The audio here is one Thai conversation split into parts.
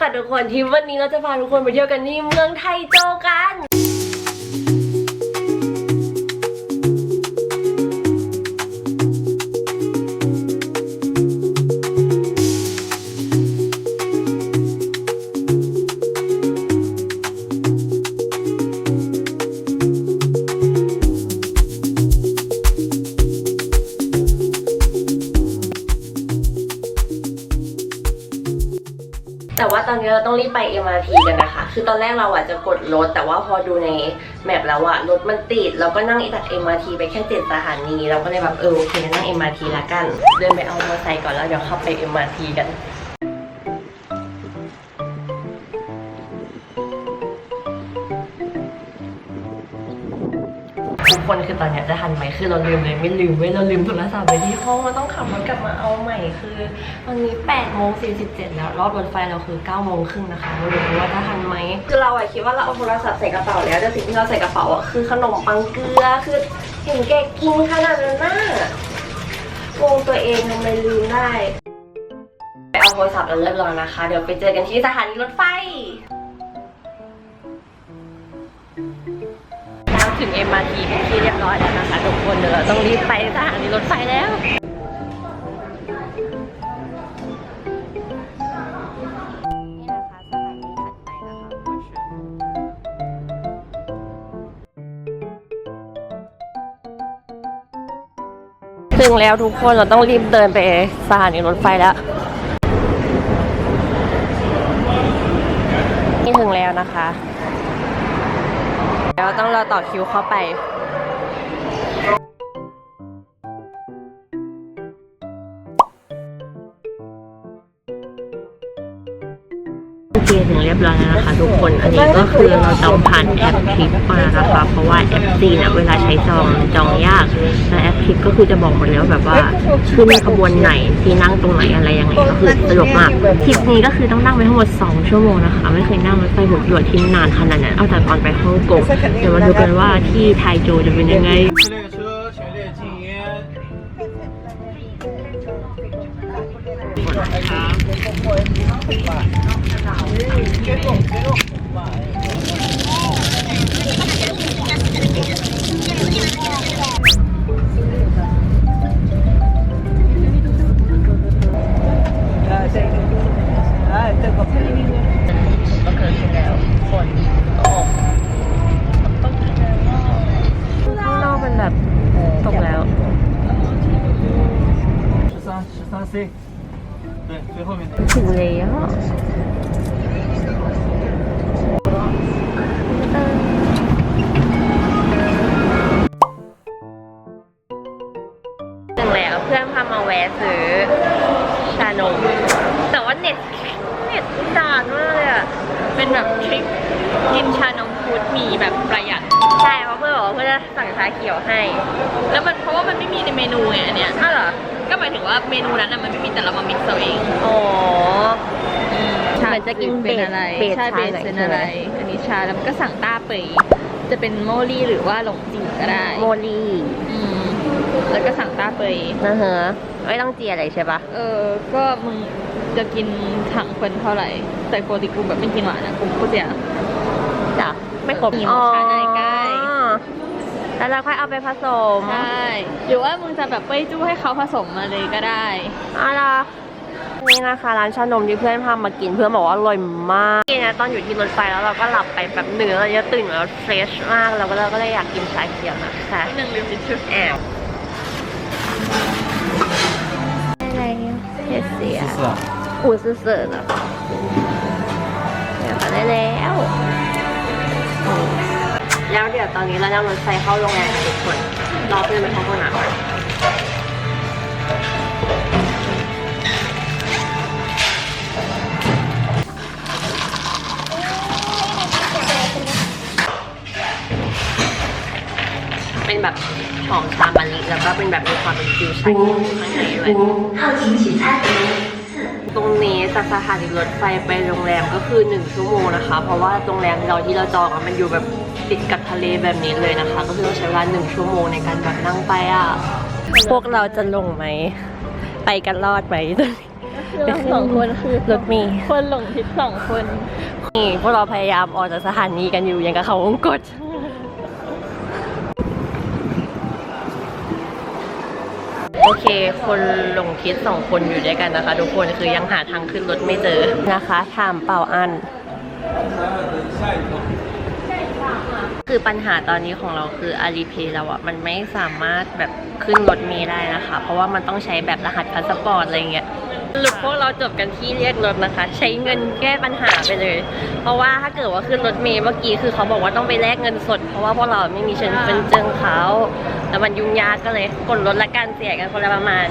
ค่ะทุกคนที่วันนี้เราจะพาทุกคนไปเที่ยวกันที่เมืองไทโจกัน นนี้เราต้องรีบไป MRT กันนะคะ คือตอนแรกเราอะจะกดรถ แต่ว่าพอดูในแมปแล้วอะรถมันติด เราก็นั่งจาก MRT ไปแค่เจ็ดสถานี เราก็เลยแบบเออโอเคนนั่ง MRT ละกัน เดินไปเอามอเตอร์ไซค์ก่อนแล้วเดี๋ยวเข้าไป MRT กัน คนคือตอนเนี้ยจะทันไหมคือเราลืมเลยไม่ลืมเว้ยเราลืมโทรศัพท์ไว้ที่ห้องเราต้องขับรถกลับมาเอาใหม่คือตอนนี้8โมง47แล้วรอบรถไฟเราคือ9โมงครึ่งนะคะไม่รู้ว่าจะทันไหมคือเราอะคิดว่าเราเอาโทรศัพท์ใส่กระเป๋าแล้วแต่สิ่งที่เราใส่กระเป๋าอะคือขนมปังเกลือคือเห็นแกกินขนาดนั้นน่ะงงตัวเองทำไมลืมได้ไปเอาโทรศัพท์แล้วเรียบร้อยนะคะ เดี๋ยวไปเจอกันที่สถานีรถไฟ ถึง MRT เป็นที่เรียบร้อยแล้วนะคะทุกคนเดี๋ยวเราต้องรีบไปสถานีรถไฟแล้วนี่นะคะสถานีถัดไปนะคะถึงแล้วทุกคนเราต้องรีบเดินไปสถานีรถไฟแล้ว นี่ถึงแล้วนะคะ แล้ว เราต่อคิวเข้าไป โอเคถึงเรียบร้อยแล้วนะคะทุกคน อันนี้ก็คือเราจองผ่านแอปทริปมานะคะ เพราะว่าแอปซีนะเวลาใช้จองจองยากแต่แอปทริปก็คือจะบอกหมดแล้วแบบว่าขึ้นขบวนไหนที่นั่งตรงไหนอะไรยังไงก็คือสะดวกมากทริปนี้ก็คือต้องนั่งไปทั้งหมด 2 ชั่วโมงนะคะ ไม่เคยนั่งรถไฟหัวด่วนที่นานขนาดนั้นเอาแต่ตอนไปฮ่องกงเดี๋ยวมาดูกันว่าที่ไทโจจะเป็นยังไงานมากเลยอะ เป็นแบบทริคกินชานมฟูดมีแบบประหยัด ใช่เพราะเพื่อนบอกว่าเพื่อนจะสั่งชาเขียวให้ แล้วมันเพราะว่ามันไม่มีในเมนูไงอันเนี้ยอ้าวเหรอ ก็หมายถึงว่าเมนูนั้นน่ะมันไม่มีแต่เรามามิกซ์เอาเอง อ๋อชาเหมือนจะกินเป็นอะไรเบสใช่ชาเบสไหนเป็นใช่อะไหมไร อันนี้ชาแล้วมันก็สั่งต้าเปยจะเป็นโมลี่หรือว่าหลงจีก็ได้โมลี่อืมแล้วก็สั่งต้าเปยนะฮะไม่ต้องเจียอะไรใช่ปะ เออ ก็มึง จะกินถังเฟินเท่าไหร่ แต่ปกติกูแบบไม่กินหวานนะกูกูจะจ้ะไม่ครบมีหมดชาในใกล้อ๋อแล้วเราค่อยเอาไปผสมใช่หรือว่ามึงจะแบบไปจู้ให้เขาผสมมาเลยก็ได้อะไรนี่นะคะร้านชานมที่เพื่อนพามากินเพื่อนบอกว่าอร่อยมากนี่นะตอนอยู่ที่รถไฟแล้วเราก็หลับไปแบบหนึ่งแล้วเราจะตื่นมาแล้วเฟรชมากเราก็เราก็เลยอยากกินชาเขียวนะคะหนึ่งลืมทิชชู่แอบอะไรเสียเสีย อุ่นเสิร์ๆนะคะเดี๋ยวได้แล้ว แล้วเดี๋ยวตอนนี้เราจะมาใส่เข้าโรงแรมกันทุกคนรอเพื่อนไปท้องห้องน้ำป็นแบบหอมชามะลิแล้วก็เป็นแบบมีความเป็นฟิวชั่นข้างในด้วย ตรงนี้จากสถานีรถไฟไปโรงแรมก็คือ 1 ชั่วโมงนะคะ เพราะว่าโรงแรมเราที่เราจองอะมันอยู่แบบติดกับทะเลแบบนี้เลยนะคะ ก็คือต้องใช้เวลา 1 ชั่วโมงในการแบบนั่งไปอะ พวกเราจะลงไหม ไปกันรอดไหมเราสองคนคือรถเมีคนหลงทิศสองคนนี่พวกเราพยายามออกจากสถานีกันอยู่อย่างกับเขาวงกด โอเค คนหลงทิศสองคนอยู่ด้วยกันนะคะ ทุกคนคือยังหาทางขึ้นรถไม่เจอนะคะถามเป่าอัน คือปัญหาตอนนี้ของเราคืออาลีเพย์เราอะมันไม่สามารถแบบขึ้นรถเมล์ได้นะคะ เพราะว่ามันต้องใช้แบบรหัสพาสปอร์ตอะไรเงี้ย สรุปพวกเราจบกันที่เรียกรถนะคะ ใช้เงินแก้ปัญหาไปเลย เพราะว่าถ้าเกิดว่าขึ้นรถเมล์เมื่อกี้คือเขาบอกว่าต้องไปแลกเงินสด เพราะว่าพวกเราไม่มีเชิญเป็นเจิงเขาแล้วมันยุ่งยากก็เลยกดรถละกันเสียกันคนละประมาณ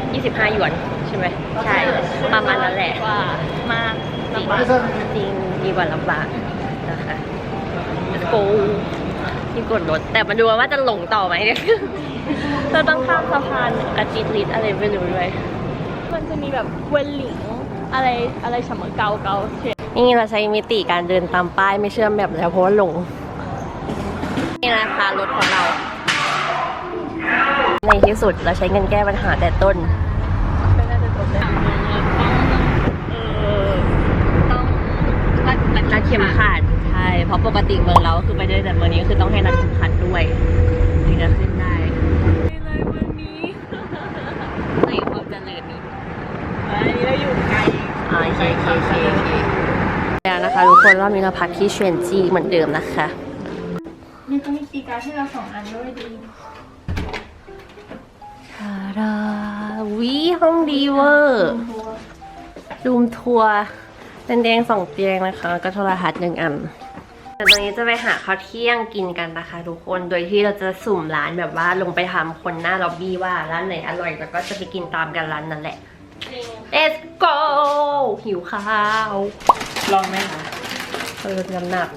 25 หยวนใช่ไหมใช่ประมาณนั้นแหละว่ามากจริงลำบากจริงดีกว่าลำบากนะคะ Let's go ที่กดรถแต่มาดูว่าจะหลงต่อไหมเนี่ยเราต้องข้ามสะพานกระจิตลิดอะไรไม่รู้ด้วย มันจะมีแบบเวนหลิงอะไรอะไรฉมเกาเกาเฉยนี่เราใช้มิติการเดินตามป้ายไม่เชื่อมแบบแล้วเพราะว่าหลง นี่นะคะรถของเรา ในที่สุดเราใช้เงินแก้ปัญหาแต่ต้นไม่น่าจะจบเลยนัดเข็มขัดใช่เพราะปกติเมืองเราคือไปได้แต่เมืองนี้คือต้องให้รัดเข็มขัดด้วยถึงจะขึ้นได้ เลยเมืองนี้ ในความเจริญนี้ อันนี้เราอยู่ไกล อ่าโอเคโอเคโอเคโอเคแล้วนะคะทุกคนรอบนี้เราพักที่เชวนจีเหมือนเดิมนะคะนี่ก็มีคีย์การ์ดให้เราสองอันด้วยดีทาดาวิห้องดีเวอร์รูมทัวร์เป็นแดงสองเตียงนะคะแล้วก็โทรทัศน์หนึ่งอันแต่ตอนนี้จะไปหาข้าวเที่ยงกินกันนะคะทุกคน โดยที่เราจะสุ่มร้านแบบว่าลงไปทำคนหน้าล็อบบี้ว่าร้านไหนอร่อยแล้วก็จะไปกินตามกันร้านนั้นแหละ Let's go หิวข้าว ลองไหมเออน้ำหนัก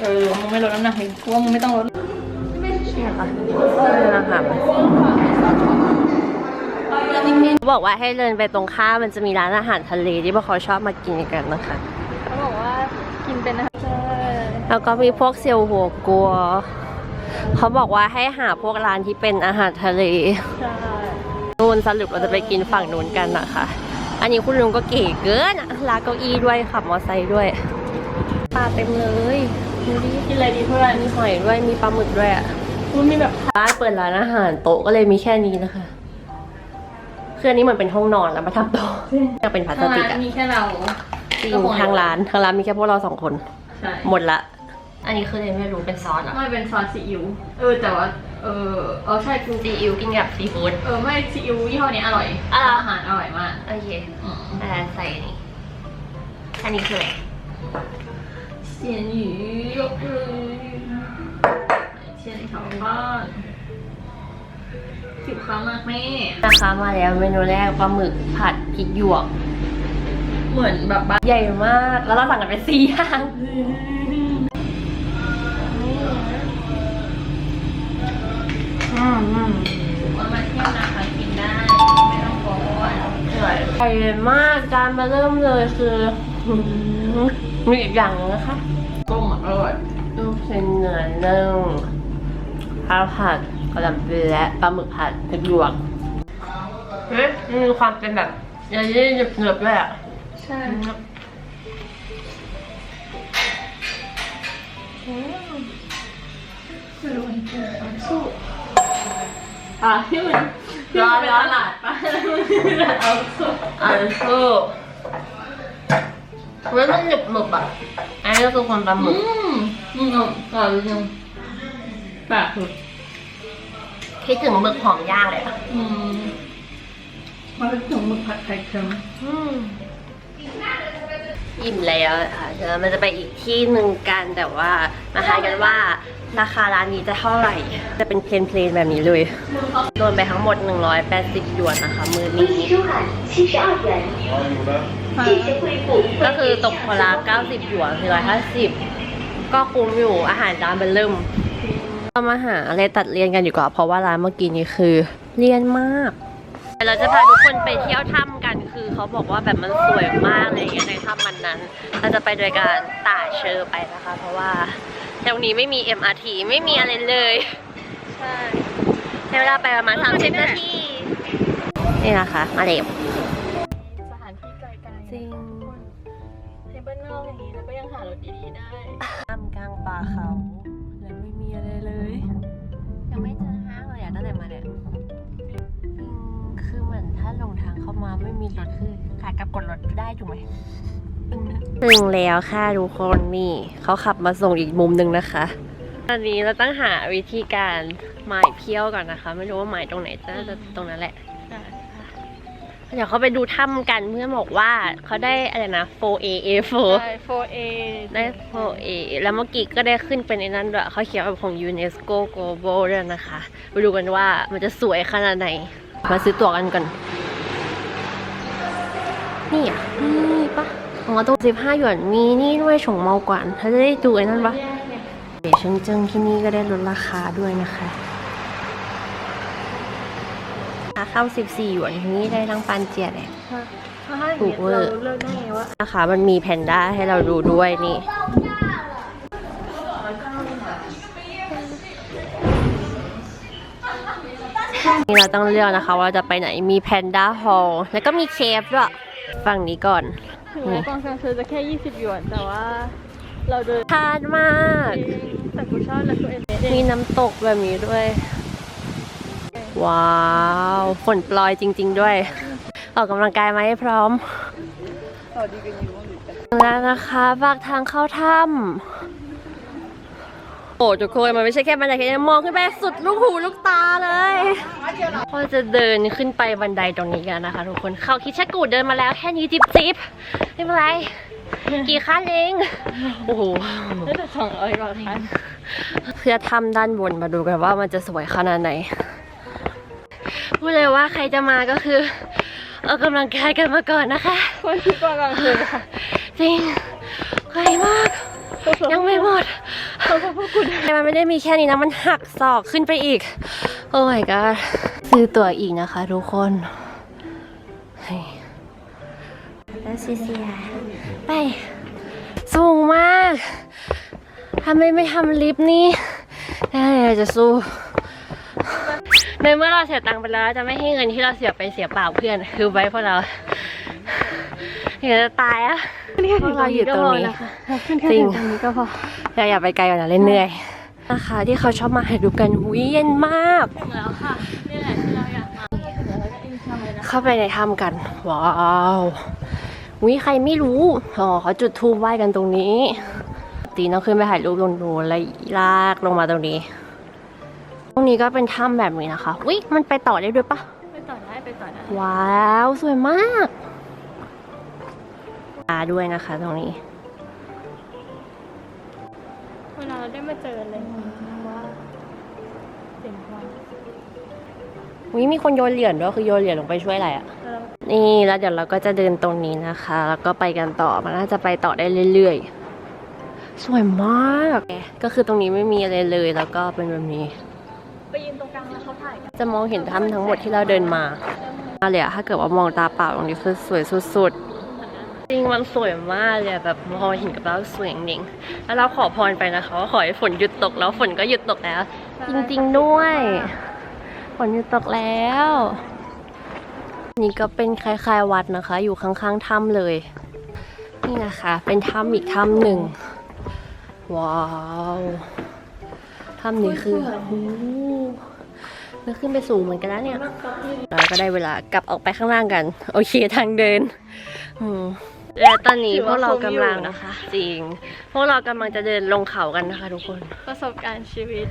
เออมึงไม่ลดน้ำหนักเลยกูว่ามึงไม่ต้องลดใช่ค่ะเออนะคะบอกว่าให้เดินไปตรงข้ามมันจะมีร้านอาหารทะเลที่พวกเขาชอบมากินกันนะคะเขาบอกว่ากินเป็นอาหารใช่แล้วก็มีพวกเซียวหัวกัว เขาบอกว่าให้หาพวกร้านที่เป็นอาหารทะเลใช่ นู่นสรุปเราจะไปกินฝั่งนู้นกันนะคะ อันนี้คุณลุงก็เก๋เกินอะลากเก้าอี้ด้วยขับมอเตอร์ไซค์ด้วยปลาเต็มเลยดูดิกินอะไรดีเพื่อนมีหอยด้วยมีปลาหมึกด้วยอะมันมีแบบร้านเปิดร้านอาหารโต๊ะก็เลยมีแค่นี้นะคะคืออันนี้เหมือนเป็นห้องนอนแล้วมาทำโต๊ะยังเป็นพลาสติกอะมีแค่เราจริงทางร้านทางร้านมีแค่พวกเราสองคนใช่หมดละ อันนี้คือเลยไม่รู้เป็นซอสเหรอไม่เป็นซอสซีอิ๊วเออแต่ว่า เออเออใช่คือซีอิ๊วกินกับซีฟู้ดเออไม่ซีอิ๊วยี่ห้อนี้อร่อยอะ อาหารอร่อยมากโอเคอืมแต่ใส่นี่อันนี้คืออะไรเสียนหยูยกเลยเชียนชาวบ้านสิบครั้งมากแม่นะคะมาแล้วเมนูแรกปลาหมึกผัดพริกหยวกเหมือนแบบบ้านใหญ่มาก แล้วเราสั่งกันไปสี่อย่าง อืม อืมมันมาเที่ยวนะคะกินได้ ไม่ต้องกลัวอ้วนใหญ่มากจานมาเริ่มเลยคือหืมมีอีกอย่างหนึงนะคะกุ้งอร่อยลูกชิ้นเนื้อนึ่งข้าวผัดกระหล่ำปลีและปลาหมึกผัดพริกหยวกเฮ้ยมันมีความเป็นแบบเยื่อๆหนึบๆด้วยอะใช่ไม่รู้มันคื อสู้อะที่มันที่มันเป็นตลาดปะเอาสู้อันคือเฮ้ยมันหนึบหนึบๆอะอันนี้ก็คือความปลาหมึอืกมอืมอร่อยจริงปากคือคิดถึงหมึกหอมย่างเลยอะอืมมันเป็นถุงหมึกผัดไข่เค็มอืม อิ่มแล้วค่ะเดี๋ยวมันจะไปอีกที่หนึ่งกันแต่ว่ามาหากันว่าราคาร้านนี้จะเท่าไหร่ จะเป็นเพลนเพลนแบบนี้เลย โดนไปทั้งหมด 180หยวนนะคะ มือนี้ก็คือตกคนละ90หยวนคือ150 ก็คุ้มอยู่อาหารร้านเป็นเริ่มเรามาหาอะไรตัดเรียนกันอยู่ก่อนเพราะว่าร้านเมื่อกี้นี้คือเรียนมาก เราจะพาทุกคนไปเที่ยวถ้ำ เขาบอกว่าแบบมันสวยมากอะไรอย่างเงี้ยในถ้ำมันนั้น เราจะไปโดยการต่าเชอร์ไปนะคะ เพราะว่าตรงนี้ไม่มี MRT ไม่มีอะไรเลย ใช่ใช้เวลาไปประมาณ30นาที นี่นะคะ มาเร็วางเข้ามาไม่มีรถคือขายกับกดรถได้ถูกไหมถึงแล้วค่ะทุกคนนี่เขาขับมาส่งอีกมุมหนึ่งนะคะตอนนี้เราต้องหาวิธีการหมายเพี้ยวก่อนนะคะ ไม่รู้ว่าหมายตรงไหนน่าจะตรงนั้นแหละเดี๋ยวเขาไปดูถ้ำกันเพื่อนบอกว่าเขาได้อะไรนะ 4A A4 ใช่ 4A ได้ 4A แล้วเมื่อกี้ก็ได้ขึ้นเป็นในนั้นด้วยเขาเขียนว่าของ UNESCO Global ด้วยนะคะ ไปดูกันว่ามันจะสวยขนาดไหน มาซื้อตั๋วกันก่อน นี่อะนี่ปะของเราต้อง15หยวนมีนี่ด้วยฉงเมากวนถ้าจะได้ดูไอ้นั่นปะเดี๋ยวเชิงเจิงที่นี่ก็ได้ลดราคาด้วยนะคะค่าเข้า14หยวนที่นี่ได้ทั้งปันเจียเลยถูกเวอร์เราเลือกได้ไงว่านะคะมันมีแพนด้าให้เราดูด้วยนี่นี่เราต้องเลือกนะคะว่าจะไปไหนมีแพนด้าฮอลแล้วก็มีเคฟด้วย ฝั่งนี้ก่อน ถึงแม้กองซังซื้อจะแค่ 20 หยวน แต่ว่า เราเดินทานมากเองแต่กูชอบแล้วกูเอ็นเอมีงน้ำตกแบบนี้ด้วย ว้าวฝนปลอยจริง ๆ ด้วย ออกกำลังกายไหมาให้พร้อมแล้วนะคะปากทางเข้าถ้ำ โอ้ทุกคนมันไม่ใช่แค่บันไดแค่นี้มองขึ้นไปสุดลูกหูลูกตาเลยก็จะเดินขึ้นไปบันไดตรงนี้กันนะคะ ทุกคนเข้าคิดชักกูดเดินมาแล้วแค่นี้จิบจิบๆไม่เป็นไรกี่ขั้นเองโอ้โหได้แต่สองร้อยกว่าคันเพื่อทำด้านบนมาดูกันว่ามันจะสวยขนาดไหนพูดเลยว่าใครจะมาก็คือออกกำลังกายกันมาก่อนนะคะคนที่กำลังคืนค่ะจริงไกลมากยังไม่หมด เขาพวกคุณแต่มันไม่ได้มีแค่นี้นะ มันหักศอกขึ้นไปอีก โอ้ my god ซื้อตั๋วอีกนะคะทุกคนเฮ้ยแล้วซีเซียไป สูงมากถ้าไม่ไม่ทำลิฟต์นี่ได้เราจะสู้ในเมื่อเราเสียตังค์ไปแล้ว จะไม่ให้เงินที่เราเสียไปเสียเปล่าเพื่อน คือไว้พวกเราเดี๋ยวจะตายอะพวกเราอยู่ตรงนี้ขึ้นแค่จริงถึงตรงนี้ก็พอ อย่าอย่าไปไกลกว่านั้นเลยเหนื่อยนะคะที่เขาชอบมาถ่ายรูปกันหุยเย็นมากถึงแล้วค่ะนี่แหละที่เราอยากมาเดี๋ยวเราจะอินชาเลยนะเข้าไปในถ้ำกัน ว้าววิใครไม่รู้อ๋อเขาจุดธูปไหว้กันตรงนี้ ตีน้องขึ้นไปถ่ายรูปตรงนู้นแล้วลากลงมาตรงนี้ ตรงนี้ก็เป็นถ้ำแบบนี้นะคะวิมันไปต่อได้ด้วยปะไปต่อได้ไปต่อได้ว้าว สวยมากตาด้วยนะคะตรงนี้เวลาเราได้มาเจอเลยว่าเสียงความวิมีคนโยนเหรียญด้วยคือโยนเหรียญลงไปช่วยอะไรอะนี่แล้วเดี๋ยวเราก็จะเดินตรงนี้นะคะ แล้วก็ไปกันต่อมันน่าจะไปต่อได้เรื่อยๆ สวยมากก็คือตรงนี้ไม่มีอะไรเลยแล้วก็เป็นแบบนี้ ไปยืนตรงกลางแล้วเขาถ่ายกันจะมองเห็นถ้ำทั้งหมดที่เราเดินมาเลยอะถ้าเกิดว่ามองตาเปล่าตรงนี้คือสวยสุดๆ จริงมันสวยมากเลยอะแบบมองเห็นกับเราสวยจริงๆแล้วเราขอพรไปนะคะว่าขอให้ฝนหยุดตกแล้วฝนก็หยุดตกแล้ว จริงๆด้วย ฝนหยุดตกแล้ว นี่ก็เป็นคล้ายๆวัดนะคะ อยู่ข้างๆถ้ำเลย นี่นะคะ เป็นถ้ำอีกถ้ำหนึ่งว้าวถ้ำนี้คือโอ้โหแล้วขึ้นไปสูงเหมือนกันนะเนี่ยเราก็ได้เวลากลับออกไปข้างล่างกัน โอเคทางเดินอืม และตอนนี้พวกเรากำลังนะคะ จริง พวกเรากำลังจะเดินลงเขากันนะคะทุกคน ประสบการณ์ชีวิต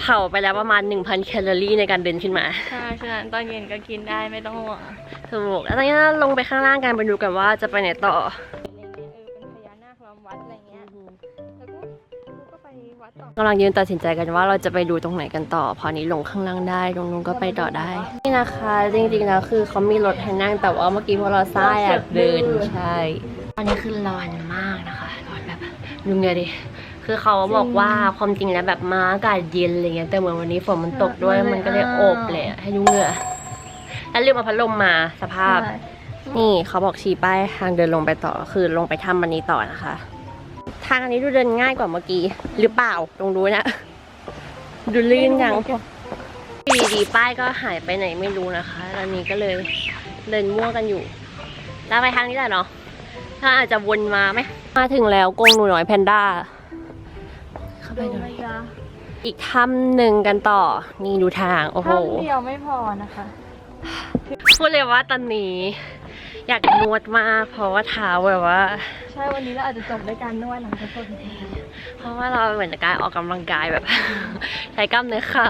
เผาไปแล้วประมาณ 1,000 แคลอรี่ในการเดินขึ้นมาใช่ฉะนั้นตอนเย็นก็กินได้ไม่ต้องห่วงถูกแล้วตอนนี้เราลงไปข้างล่างกันไปดูกันว่าจะไปไหนต่ออะไรเงี้ยเออ กำลังยืนตัดสินใจกันว่าเราจะไปดูตรงไหนกันต่อ พอนี้ลงข้างล่างได้ตรงนู้นก็ไปต่อได้ นี่นะคะ จริงๆแล้วคือเขามีรถให้นั่งแต่ว่าเมื่อกี้พวกเราซ่ายอะเดินใช่ตอนนี้คือร้อนมากนะคะร้อนแบบดูเงยดิคือเขาบอกว่าความจริงแล้วแบบมาอากาศเย็นอะไรเงี้ยแต่เหมือนวันนี้ฝนมันตกด้วยมันก็เลยอบเลยอะให้ดูเหงื่อแล้วลืมเอาพัดลมมาสภาพ นี่เขาบอกชี้ป้ายทางเดินลงไปต่อคือลงไปถ้ำมันนี้ต่อนะคะ ทางอันนี้ดูเดินง่ายกว่าเมื่อกี้ หรือเปล่าตรงนู้นนะ ดูลื่นยังดีดีๆป้ายก็หายไปไหนไม่รู้นะคะตอนนี้ก็เลยเดินมั่วกันอยู่แล้วไปทางนี้แหละเนาะถ้าอาจจะวนมาไหมมาถึงแล้วกรงหนูน้อยแพนด้าเข้าไปดูดูไหมคะอีกถ้ำหนึ่งกันต่อ นี่ดูทาง โอ้โหถ้ำเดียวไม่พอนะคะ พูดเลยว่าตอนนี้ อยากนวดมาก เพราะว่าเท้าแบบว่า ใช่วันนี้เราอาจจะจบด้วยการนวดหลังจากต้น เพราะว่าเราเหมือนการออกกำลังกายแบบ ใช้กล้ามเนื้อขา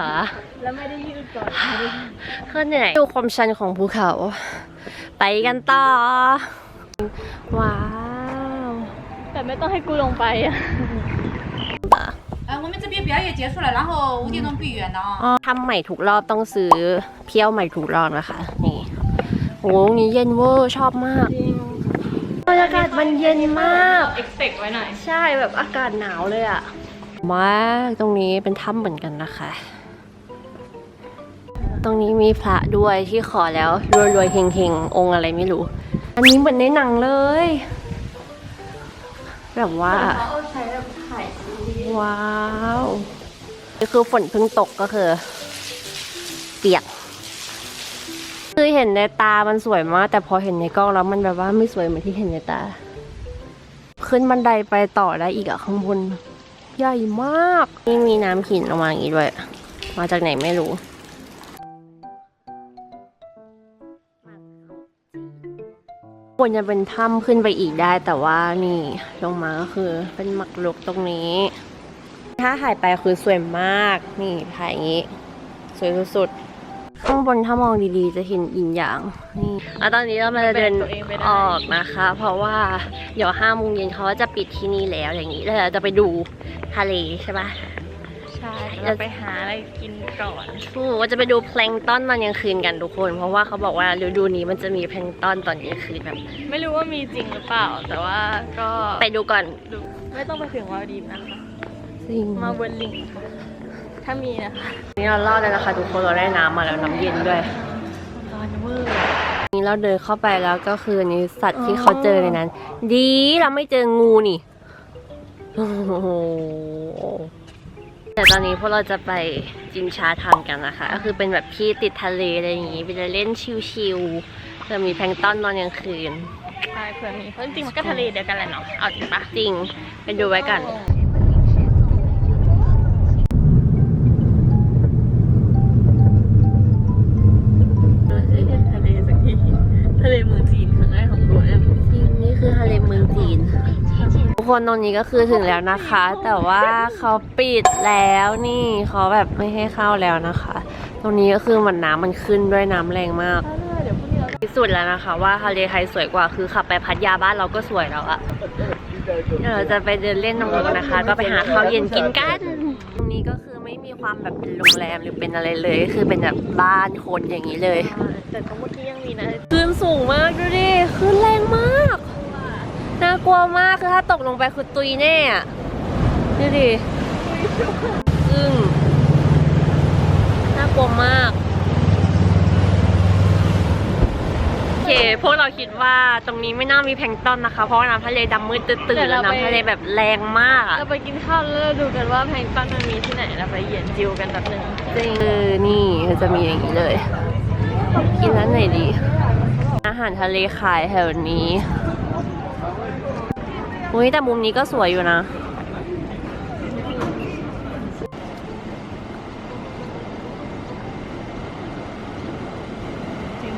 แล้วไม่ได้ยืดก่อนไม่ได้ยืด ขึ้นเหนื่อยดูความชันของภูเขา ไปกันต่อ ว้าว แต่ไม่ต้องให้กูลงไปอะ 呃，我们这边表演结束了，然后五点钟闭园的啊。 ทำใหม่ทุกรอบต้องซื้อเพี้ยวใหม่ทุกรอบนะคะ นี่ โอ้นี่เย็นเวอร์ชอบมากบรรยากาศมันเย็นมาก เอ็กเซกไว้หน่อย ใช่แบบอากาศหนาวเลยอะมากตรงนี้เป็นถ้ำเหมือนกันนะคะ ตรงนี้มีพระด้วยที่ขอแล้วรวยๆเฮงๆองค์อะไรไม่รู้ อันนี้เหมือนในหนังเลย แบบว่าเขาใช้แบบถ่ายว้าวนี่คือฝนเพิ่งตกก็คือ เปียก คือเห็นในตามันสวยมาก แต่พอเห็นในกล้องแล้วมันแบบว่าไม่สวยเหมือนที่เห็นในตา ขึ้นบันไดไปต่อได้อีกอะข้างบน ใหญ่มาก นี่มีน้ำหินออกมาอย่างนี้ด้วย มาจากไหนไม่รู้ควรจะเป็นถ้ำขึ้นไปอีกได้แต่ว่านี่ลงมาก็คือเป็นหมักลุกตรงนี้ ถ้าถ่ายไปคือสวยมาก นี่ถ่ายอย่างนี้ สวยสุดๆ ข้างบนถ้ามองดีๆ จะเห็นอินหยางนี่แล้วตอนนี้เรามาเดินออกนะคะ เพราะว่าเดี๋ยวห้าโมงเย็นเขาจะปิดที่นี่แล้วอย่างนี้แล้วเราจะไปดูทะเลใช่ปะใช่เราไปหาอะไรกินก่อนพูดว่าจะไปดูแพลงก์ต้อนตอนกลางคืนกันทุกคน เพราะว่าเขาบอกว่าฤดูนี้มันจะมีแพลงก์ต้อนตอนกลางคืนแบบ ไม่รู้ว่ามีจริงหรือเปล่า แต่ว่าก็ไปดูก่อนดูไม่ต้องไปถึงวาลดีฟนะคะจริงมาเวลลิง ถ้ามีนะคะนี่เรารอดแล้วนะคะทุกคนเราได้น้ำมาแล้วน้ำเย็นด้วยร้อนเวอร์นี่เราเดินเข้าไปแล้วก็คืออันนี้สัตว์ที่เขาเจอในนั้น ดีเราไม่เจองูนี่โอ้โหแต่ตอนนี้พวกเราจะไปจิมชาทันกันนะคะ ก็คือเป็นแบบที่ติดทะเลอะไรอย่างงี้ไปเล่นชิลๆจะมีแพลงก์ต้อนตอนกลางคืนใช่เพื่อนมีเพราะจริงๆมันก็ทะเลเดียวกันแหละเนาะเอาจริงปะจริงไปดูไว้กัน คนตรงนี้ก็คือถึงแล้วนะคะ แต่ว่าเขาปิดแล้วนี่เขาแบบไม่ให้เข้าแล้วนะคะ ตรงนี้ก็คือมันน้ำมันขึ้นด้วยน้ำแรงมากพิสูจน์แล้วนะคะ ว่าทะเลไทยสวยกว่าคือขับไปพัทยาบ้านเราก็สวยแล้วอะเดี๋ยวเราจะไปเดินเล่นตรงนู้นนะคะ ก็ไปหาข้าวเย็นกินกัน ตรงนี้ก็คือไม่มีความแบบเป็นโรงแรมหรือเป็นอะไรเลยคือเป็นแบบบ้านคนอย่างนี้เลย แต่ตรงเมื่อกี้ยังมีนะคลื่นสูงมากดูดิคลื่นแรงมาก ลัวมากคือถ้าตกลงไปคือตุยแน่อะดูดิอึ้งน่ากลัวมาก โอเค พวกเราคิดว่าตรงนี้ไม่น่ามีแพลงก์ต้นนะคะ เพราะว่าน้ำทะเลดำมืดตื่นๆแล้วน้ำทะเลแบบแรงมากอะ เราไปกินข้าวแล้วเราดูกันว่าแพลงก์ต้นมันมีที่ไหนเราไปเหยียนจิวกันแบบหนึ่งจริงคือนี่มันจะมีอย่างนี้เลย กินร้านไหนดี อาหารทะเลขายแถวนี้ อุ้ยแต่มุมนี้ก็สวยอยู่นะ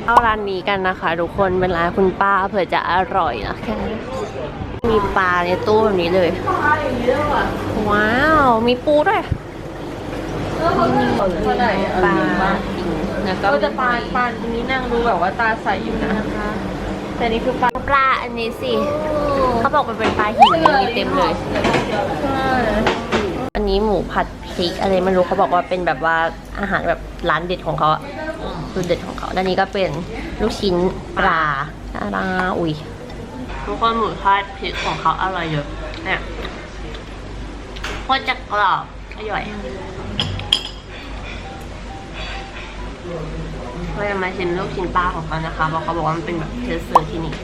เอาร้านนี้กันนะคะ ทุกคนเป็นร้านคุณป้าเผื่อจะอร่อยนะคะมีปลาในตู้แบบนี้เลย ว้าว มีปูด้วยเท่าไหร่ปลาจริงแล้วก็ก็จะปานปานอันนี้นั่งดูแบบว่าตาใสอยู่นะคะ แต่นี่คือปลา ปลาอันนี้สิ เขาบอกมันเป็นปลาหินมีเต็มเลย อันนี้หมูผัดพริกอะไรไม่รู้เขาบอกว่าเป็นแบบว่าอาหารแบบร้านเด็ดของเขาอะสูตรเด็ดของเขาด้านนี้ก็เป็นลูกชิ้นปลาตาดาอุ้ยทุกคนหมูทอดพริกของเขาอร่อยเยอะเนี่ยโคตรจะกรอบอร่อยเราจะมาชิมลูกชิ้นปลาของเขานะคะเพราะเขาบอกว่ามันเป็นแบบเทสเซอร์ที่นี่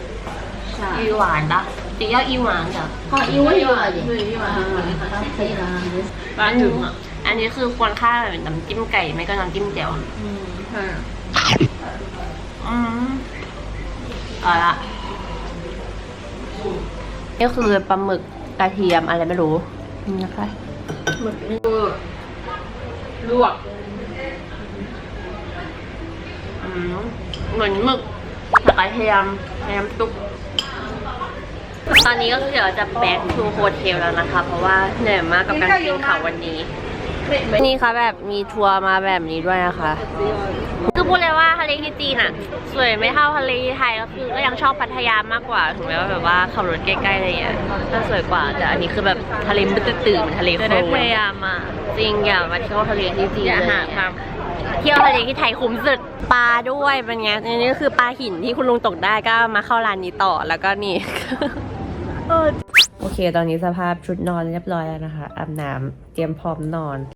อีหวานปะจะ要一碗的好，一碗一碗的。 ปลาถึงอ่ะ อันนี้คือควรค่าแบบน้ำจิ้มไก่ไม่ก็น้ำจิ้มแจ่วอืมเอาละ นี่คือปลาหมึกกระเทียมอะไรไม่รู้นี่นะคะ หมึกนี่ลวก อืมเหมือนหมึกกับกระเทียมกระเทียมซุป ตอนนี้ก็คือเดี๋ยวจะ back to hotel แล้วนะคะ เพราะว่าเหนื่อยมากกับการปีนเขาวันนี้ นี่ค่ะแบบมีทัวร์มาแบบนี้ด้วยนะคะ คือพูดเลยว่าทะเลที่จีนอะสวยไม่เท่าทะเลที่ไทยก็คือก็ยังชอบพัทยามากกว่าถึงแม้ว่าแบบว่าขับรถใกล้ๆอะไรอย่างเงี้ยก็สวยกว่าแต่อันนี้คือแบบทะเลมันตื่นๆเหมือนทะเลโคลนพยายามมาจริงอยากมาเที่ยวทะเลที่จีนเลยเที่ยวทะเลที่ไทยคุ้มสุดปลาด้วยเป็นไงอันนี้ก็คือปลาหินที่คุณลุงตกได้ก็มาเข้าร้านนี้ต่อแล้วก็นี่ โอเค ตอนนี้สภาพชุดนอนเรียบร้อยแล้วนะคะอาบน้ำเตรียมพร้อมนอน